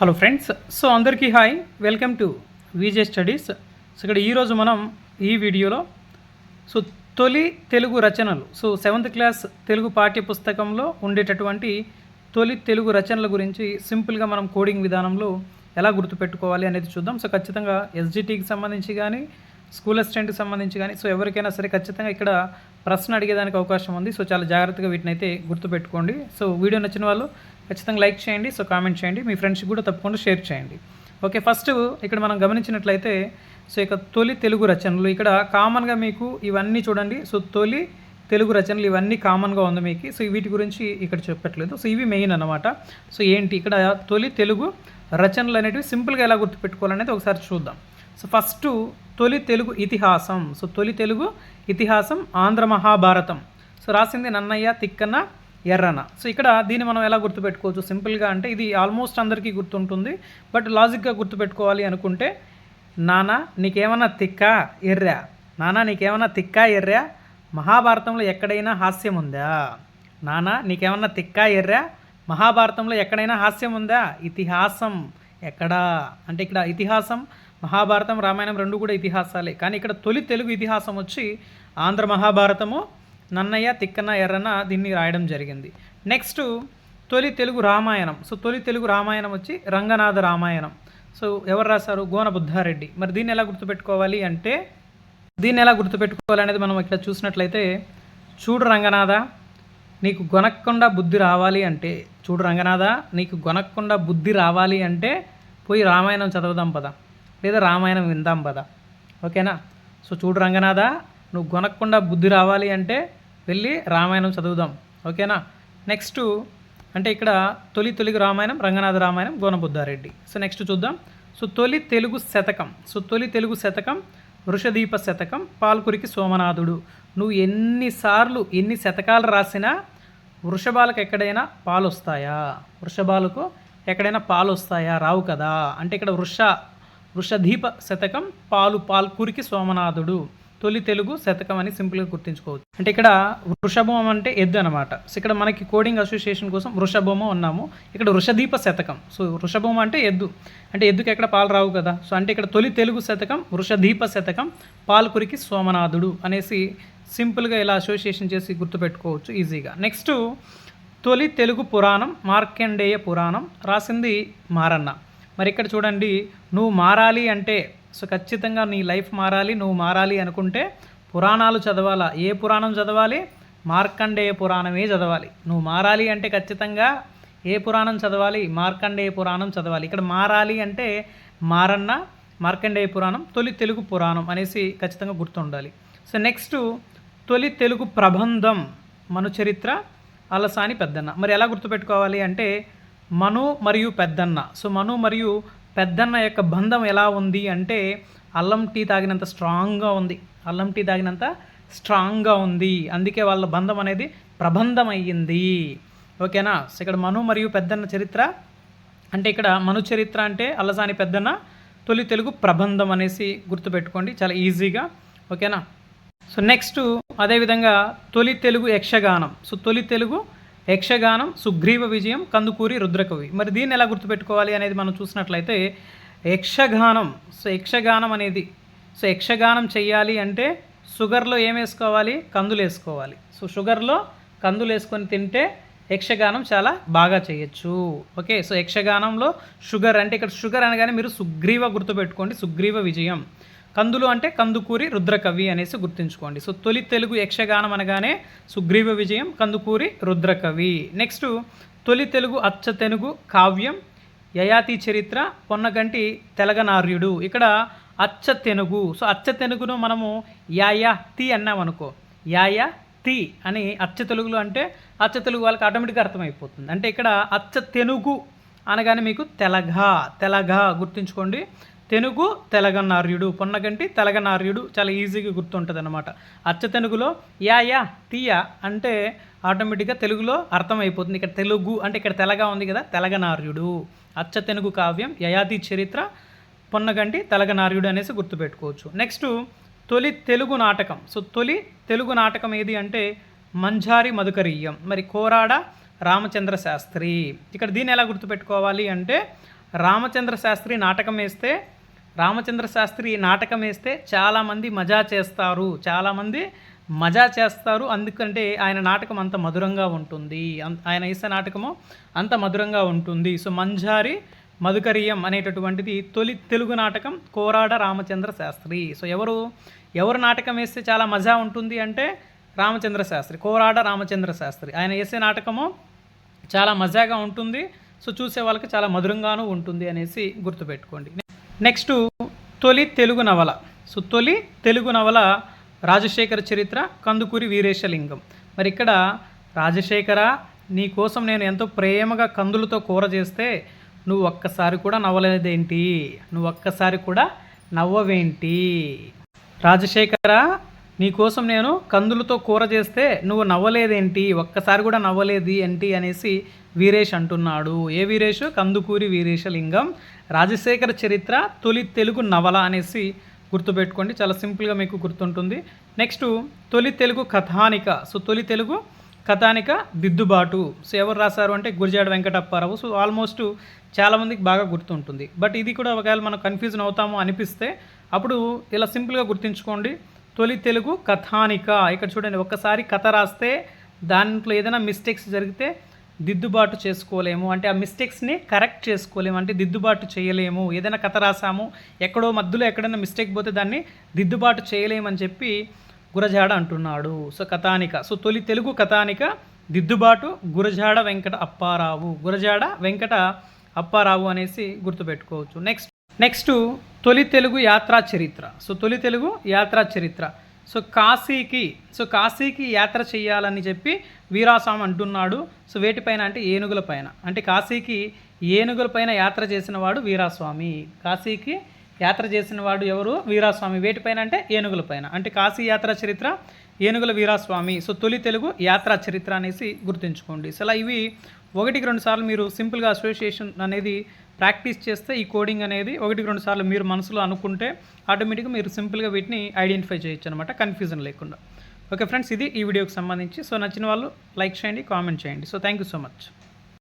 Hello friends so అందరికీ hi welcome to VJ studies so ఇక్కడ ఈరోజు మనం ఈ వీడియోలో సో తొలి తెలుగు రచనలు సో సెవెంత్ క్లాస్ తెలుగు పాఠ్య పుస్తకంలో ఉండేటటువంటి తొలి తెలుగు రచనల గురించి సింపుల్గా మనం కోడింగ్ విధానంలో ఎలా గుర్తుపెట్టుకోవాలి అనేది చూద్దాం. సో ఖచ్చితంగా ఎస్జిటికి సంబంధించి కానీ స్కూల్ అసిస్టెంట్కి సంబంధించి కానీ సో ఎవరికైనా సరే ఖచ్చితంగా ఇక్కడ ప్రశ్న అడిగేదానికి అవకాశం ఉంది. సో చాలా జాగ్రత్తగా వీటిని అయితే గుర్తుపెట్టుకోండి. సో వీడియో నచ్చిన వాళ్ళు ఖచ్చితంగా లైక్ చేయండి సో కామెంట్ చేయండి మీ ఫ్రెండ్స్కి కూడా తప్పకుండా షేర్ చేయండి. ఓకే ఫస్ట్ ఇక్కడ మనం గమనించినట్లయితే సో ఇక తొలి తెలుగు రచనలు ఇక్కడ కామన్గా మీకు ఇవన్నీ చూడండి సో తొలి తెలుగు రచనలు ఇవన్నీ కామన్గా ఉంది మీకు సో వీటి గురించి ఇక్కడ చెప్పట్లేదు సో ఇవి మెయిన్ అన్నమాట. సో ఏంటి ఇక్కడ తొలి తెలుగు రచనలు అనేటివి సింపుల్గా ఎలా గుర్తుపెట్టుకోవాలనేది ఒకసారి చూద్దాం. సో ఫస్ట్ తొలి తెలుగు ఇతిహాసం సో తొలి తెలుగు ఇతిహాసం ఆంధ్ర మహాభారతం. సో రాసింది నన్నయ్య తిక్కన్న ఎర్రన. సో ఇక్కడ దీన్ని మనం ఎలా గుర్తుపెట్టుకోవచ్చు? సింపుల్గా అంటే ఇది ఆల్మోస్ట్ అందరికీ గుర్తుంటుంది. బట్ లాజిక్గా గుర్తుపెట్టుకోవాలి అనుకుంటే నానా నీకేమన్నా తిక్కా ఎర్రా. నానా నీకేమన్నా తిక్కా ఎర్రా? మహాభారతంలో ఎక్కడైనా హాస్యం ఉందా? నానా నీకేమన్నా తిక్కా ఎర్రా? మహాభారతంలో ఎక్కడైనా హాస్యం ఉందా? ఇతిహాసం ఎక్కడా? అంటే ఇక్కడ ఇతిహాసం మహాభారతం రామాయణం రెండు కూడా ఇతిహాసాలే. కానీ ఇక్కడ తొలి తెలుగు ఇతిహాసం వచ్చి ఆంధ్ర మహాభారతము నన్నయ్య తిక్కన్న ఎర్రన దీన్ని రాయడం జరిగింది. నెక్స్ట్ తొలి తెలుగు రామాయణం. సో తొలి తెలుగు రామాయణం వచ్చి రంగనాథ రామాయణం. సో ఎవరు రాశారు? గోన బుద్ధారెడ్డి మరి దీన్ని ఎలా గుర్తుపెట్టుకోవాలి అంటే దీన్ని ఎలా గుర్తుపెట్టుకోవాలి అనేది మనం ఇక్కడ చూసినట్లయితే చూడు రంగనాథ నీకు గొనక్కుండా బుద్ధి రావాలి అంటే చూడు రంగనాథ నీకు గొనక్కుండా బుద్ధి రావాలి అంటే పోయి రామాయణం చదవదాం పద. లేదా రామాయణం విందాం పద. ఓకేనా? సో చూడు రంగనాథ నువ్వు గొనక్కుండా బుద్ధి రావాలి అంటే వెళ్ళి రామాయణం చదువుదాం. ఓకేనా? నెక్స్ట్ అంటే ఇక్కడ తొలి తెలుగు రామాయణం రంగనాథ రామాయణం గోనబుద్ధారెడ్డి. సో నెక్స్ట్ చూద్దాం. సో తొలి తెలుగు శతకం. సో తొలి తెలుగు శతకం వృషదీప శతకం పాల్కురికి సోమనాథుడు. నువ్వు ఎన్నిసార్లు ఎన్ని శతకాలు రాసినా వృషభాలకు ఎక్కడైనా పాలు వస్తాయా వృషభాలకు ఎక్కడైనా పాలు వస్తాయా రావు కదా. అంటే ఇక్కడ వృష వృషదీప శతకం పాలు పాల్కురికి సోమనాథుడు. తొలి తెలుగు శతకం అని సింపుల్గా గుర్తుంచుకోవచ్చు. అంటే ఇక్కడ వృషభం అంటే ఎద్దు అనమాట సో ఇక్కడ మనకి కోడింగ్ అసోసియేషన్ కోసం వృషభము ఉన్నాము ఇక్కడ వృషదీప శతకం. సో వృషభం అంటే ఎద్దు. అంటే ఎద్దుకి ఎక్కడ పాలు రావు కదా? సో అంటే ఇక్కడ తొలి తెలుగు శతకం వృషదీప శతకం పాల్కురికి సోమనాథుడు అనేసి సింపుల్గా ఇలా అసోసియేషన్ చేసి గుర్తుపెట్టుకోవచ్చు ఈజీగా. నెక్స్ట్ తొలి తెలుగు పురాణం మార్కండేయ పురాణం రాసింది మారన్న. మరి ఇక్కడ చూడండి నువ్వు మారాలి అంటే సో ఖచ్చితంగా నీ లైఫ్ మారాలి నువ్వు మారాలి అనుకుంటే పురాణాలు చదవాలా? ఏ పురాణం చదవాలి? మార్కండేయ పురాణమే చదవాలి. నువ్వు మారాలి అంటే ఖచ్చితంగా ఏ పురాణం చదవాలి? మార్కండేయ పురాణం చదవాలి. ఇక్కడ మారాలి అంటే మారన్న మార్కండేయ పురాణం తొలి తెలుగు పురాణం అనేసి ఖచ్చితంగా గుర్తుండాలి. సో నెక్స్ట్ తొలి తెలుగు ప్రబంధం మను చరిత్ర అలసాని పెద్దన్న. మరి ఎలా గుర్తుపెట్టుకోవాలి అంటే మను మరియు పెద్దన్న. సో మను మరియు పెద్దన్న యొక్క బంధం ఎలా ఉంది అంటే అల్లం టీ తాగినంత స్ట్రాంగ్గా ఉంది. అల్లం టీ తాగినంత స్ట్రాంగ్గా ఉంది. అందుకే వాళ్ళ బంధం అనేది ప్రబంధం అయ్యింది ఓకేనా? సో ఇక్కడ మను మరియు పెద్దన్న చరిత్ర. అంటే ఇక్కడ మను చరిత్ర అంటే అల్లసాని పెద్దన్న తొలి తెలుగు ప్రబంధం అనేసి గుర్తుపెట్టుకోండి. చాలా ఈజీగా. ఓకేనా? సో నెక్స్ట్ అదేవిధంగా తొలి తెలుగు యక్షగానం. సో తొలి తెలుగు యక్షగానం సుగ్రీవ విజయం కందుకూరి రుద్రకవి. మరి దీన్ని ఎలా గుర్తుపెట్టుకోవాలి అనేది మనం చూసినట్లయితే యక్షగానం సో యక్షగానం అనేది సో యక్షగానం చేయాలి అంటే షుగర్లో ఏం వేసుకోవాలి? కందులు వేసుకోవాలి. సో షుగర్లో కందులు వేసుకొని తింటే యక్షగానం చాలా బాగా చేయొచ్చు. ఓకే? సో యక్షగానంలో షుగర్ అంటే ఇక్కడ షుగర్ అనగానే మీరు సుగ్రీవ గుర్తుపెట్టుకోండి. సుగ్రీవ విజయం. కందులు అంటే కందుకూరి రుద్రకవి అనేసి గుర్తుంచుకోండి. సో తొలి తెలుగు యక్షగానం అనగానే సుగ్రీవ విజయం కందుకూరి రుద్రకవి. నెక్స్ట్ తొలి తెలుగు అచ్చ తెలుగు కావ్యం యయాతి చరిత్ర పొన్నగంటి తెలగనార్యుడు. ఇక్కడ అచ్చ తెనుగు సో అచ్చ తెనుగును మనము యాయా తి అన్నాం అనుకో యాయా తి అని అచ్చ తెలుగులో అంటే అచ్చ తెలుగు వాళ్ళకి ఆటోమేటిక్గా అర్థమైపోతుంది. అంటే ఇక్కడ అచ్చ తెనుగు అనగానే మీకు తెలగ తెలగ గుర్తుంచుకోండి. తెనుగు తెలగనార్యుడు పొన్నగంటి తెలగనార్యుడు చాలా ఈజీగా గుర్తుంటుంది అనమాట అచ్చ తెనుగులో యా యా తీయ అంటే ఆటోమేటిక్గా తెలుగులో అర్థమైపోతుంది. ఇక్కడ తెలుగు అంటే ఇక్కడ తెలగా ఉంది కదా తెలగనార్యుడు అచ్చ తెనుగు కావ్యం యయాతి చరిత్ర పొన్నగంటి తెలగనార్యుడు అనేసి గుర్తుపెట్టుకోవచ్చు. నెక్స్ట్ తొలి తెలుగు నాటకం. సో తొలి తెలుగు నాటకం ఏది అంటే మంజారి మధుకరీయం. మరి కోరాడ రామచంద్ర శాస్త్రి. ఇక్కడ దీన్ని ఎలా గుర్తుపెట్టుకోవాలి అంటే రామచంద్ర శాస్త్రి నాటకం వేస్తే రామచంద్ర శాస్త్రి నాటకం వేస్తే చాలామంది మజా చేస్తారు చాలామంది మజా చేస్తారు. అందుకంటే ఆయన నాటకం అంత మధురంగా ఉంటుంది. అం- ఆయన వేసే నాటకము అంత మధురంగా ఉంటుంది. సో మంజారి మధుకరియం అనేటటువంటిది తొలి తెలుగు నాటకం కోరాడ రామచంద్ర శాస్త్రి. సో ఎవరు ఎవరు నాటకం వేస్తే చాలా మజా ఉంటుంది అంటే రామచంద్ర శాస్త్రి కోరాడ రామచంద్ర శాస్త్రి. ఆయన వేసే నాటకము చాలా మజాగా ఉంటుంది. సో చూసే వాళ్ళకి చాలా మధురంగాను ఉంటుంది అనేసి గుర్తుపెట్టుకోండి. నెక్స్ట్ తొలి తెలుగు నవల. సో తొలి తెలుగు నవల రాజశేఖర చరిత్ర కందుకూరి వీరేశలింగం. మరి ఇక్కడ రాజశేఖర నీ కోసం నేను ఎంతో ప్రేమగా కందులతో కూర చేస్తే నువ్వు ఒక్కసారి కూడా నవ్వలేదేంటి? నువ్వు ఒక్కసారి కూడా నవ్వవేంటి? రాజశేఖర నీకోసం నేను కందులతో కూర చేస్తే నువ్వు నవ్వలేదేంటి? ఒక్కసారి కూడా నవ్వలేదు ఏంటి అనేసి వీరేష్ అంటున్నాడు. ఏ వీరేష్? కందుకూరి వీరేశలింగం. రాజశేఖర చరిత్ర తొలి తెలుగు నవల అనేసి గుర్తుపెట్టుకోండి. చాలా సింపుల్గా మీకు గుర్తుంటుంది. నెక్స్ట్ తొలి తెలుగు కథానిక. సో తొలి తెలుగు కథానిక దిద్దుబాటు. సో ఎవరు రాశారు అంటే గురిజాడ వెంకటప్పారావు. సో ఆల్మోస్ట్ చాలామందికి బాగా గుర్తుంటుంది. బట్ ఇది కూడా ఒకవేళ మనం కన్ఫ్యూజన్ అవుతాము అనిపిస్తే అప్పుడు ఇలా సింపుల్గా గుర్తుంచుకోండి. తొలి తెలుగు కథానిక. ఇక్కడ చూడండి ఒక్కసారి కథ రాస్తే దాంట్లో ఏదైనా మిస్టేక్స్ జరిగితే దిద్దుబాటు చేసుకోలేము. అంటే ఆ మిస్టేక్స్ని కరెక్ట్ చేసుకోలేము. అంటే దిద్దుబాటు చేయలేము. ఏదైనా కథ రాసాము ఎక్కడో మధ్యలో ఎక్కడైనా మిస్టేక్ పోతే దాన్ని దిద్దుబాటు చేయలేమని చెప్పి గురజాడ అంటున్నాడు. సో కథానిక. సో తొలి తెలుగు కథానిక దిద్దుబాటు గురజాడ వెంకట అప్పారావు. గురజాడ వెంకట అప్పారావు అనేసి గుర్తుపెట్టుకోవచ్చు. నెక్స్ట్ నెక్స్ట్ తొలి తెలుగు యాత్రా చరిత్ర. సో తొలి తెలుగు యాత్రా చరిత్ర. సో కాశీకి సో కాశీకి యాత్ర చేయాలని చెప్పి వీరాస్వామి అంటున్నాడు. సో వేటిపైన అంటే ఏనుగుల పైన. అంటే కాశీకి ఏనుగుల పైన యాత్ర చేసిన వాడు వీరాస్వామి. కాశీకి యాత్ర చేసిన వాడు ఎవరు? వీరాస్వామి. వేటిపైన అంటే ఏనుగుల పైన. అంటే కాశీ యాత్ర చరిత్ర ఏనుగుల వీరాస్వామి. సో తొలి తెలుగు యాత్రా చరిత్ర అనేసి గుర్తుంచుకోండి. సో అలా ఇవి ఒకటికి రెండు సార్లు మీరు సింపుల్గా అసోసియేషన్ అనేది ప్రాక్టీస్ చేస్తే ఈ కోడింగ్ అనేది ఒకటికి రెండు సార్లు మీరు మనసులో అనుకుంటే ఆటోమేటిక్గా మీరు సింపుల్గా వీటిని ఐడెంటిఫై చేయొచ్చు అనమాట కన్ఫ్యూజన్ లేకుండా. ఓకే ఫ్రెండ్స్ ఇది ఈ వీడియోకి సంబంధించి. సో నచ్చిన వాళ్ళు లైక్ చేయండి కామెంట్ చేయండి. So thank you so much